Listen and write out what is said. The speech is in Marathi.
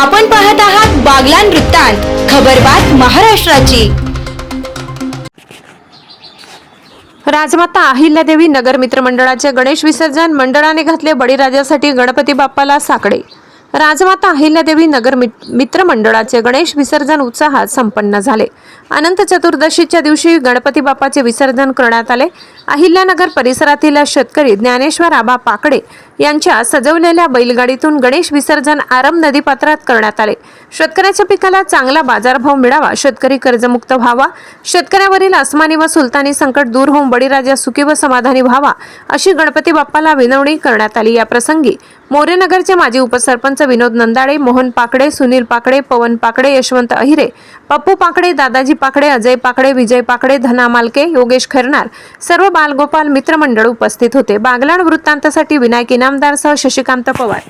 आपण पाहत आहात बागलान वृत्तांत खबरबात महाराष्ट्राची. राजमाता अहिल्यादेवी नगर मित्र मंडळाचे गणेश विसर्जन मंडळाने घातले बळीराजासाठी गणपती बाप्पाला साकडे. राजमाता अहिल्यादेवी नगर मित्र मंडळाचे गणेश विसर्जन उत्साहात संपन्न झाले. अनंत चतुर्दशीच्या दिवशी गणपती बाप्पाचे विसर्जन करण्यात आले. अहिल्यानगर परिसरातील शेतकरी ज्ञानेश्वर आबा पाकडे यांच्या सजवलेल्या बैलगाडीतून गणेश विसर्जन आरम नदीपात्रात करण्यात आले. शेतकऱ्याच्या पिकाला चांगला बाजारभाव मिळावा शेतकरी कर्जमुक्त व्हावा शेतकऱ्यावरील आसमानी व सुलतानी संकट दूर होऊन बळीराजा सुखी व समाधानी व्हावा अशी गणपती बाप्पाला विनवणी करण्यात आली. या प्रसंगी मोरेनगरचे माजी उपसरपंच विनोद नंदाळे मोहन पाकडे सुनील पाकडे पवन पाकडे यशवंत अहिरे पप्पू पाकडे दादाजी पाकडे अजय पाकडे विजय पाकडे धना मालके योगेश खैरनार सर्व बालगोपाल मित्रमंडळ उपस्थित होते. बागलाण वृत्तांतासाठी विनायक इनामदारसह शशिकांत पवार.